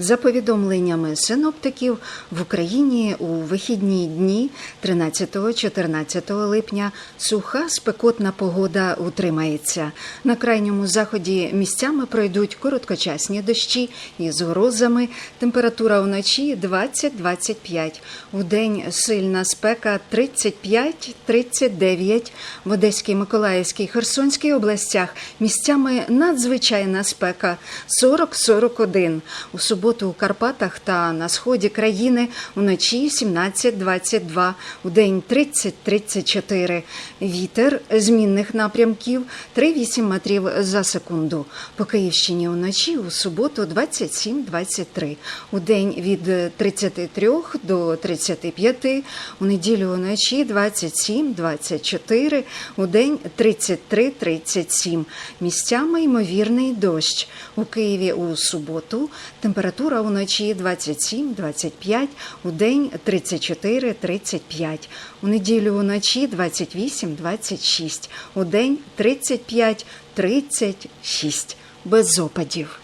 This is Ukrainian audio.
За повідомленнями синоптиків, в Україні у вихідні дні 13-14 липня суха спекотна погода утримається. На крайньому заході місцями пройдуть короткочасні дощі із грозами. Температура вночі 20-25. У день сильна спека 35-39. В Одеській, Миколаївській, Херсонській областях місцями надзвичайна спека 40-41. У суботу у Карпатах та на сході країни вночі 17-22, у день 30-34. Вітер змінних напрямків 3-8 метрів за секунду. По Київщині вночі у суботу 27-23, у день від 33 до 35, у неділю вночі 27-24, у день 33-37. Місцями ймовірний дощ. У Києві у суботу температура вночі 27-25, у день 34-35. У неділю вночі 28-26, у день 35-36. Без опадів.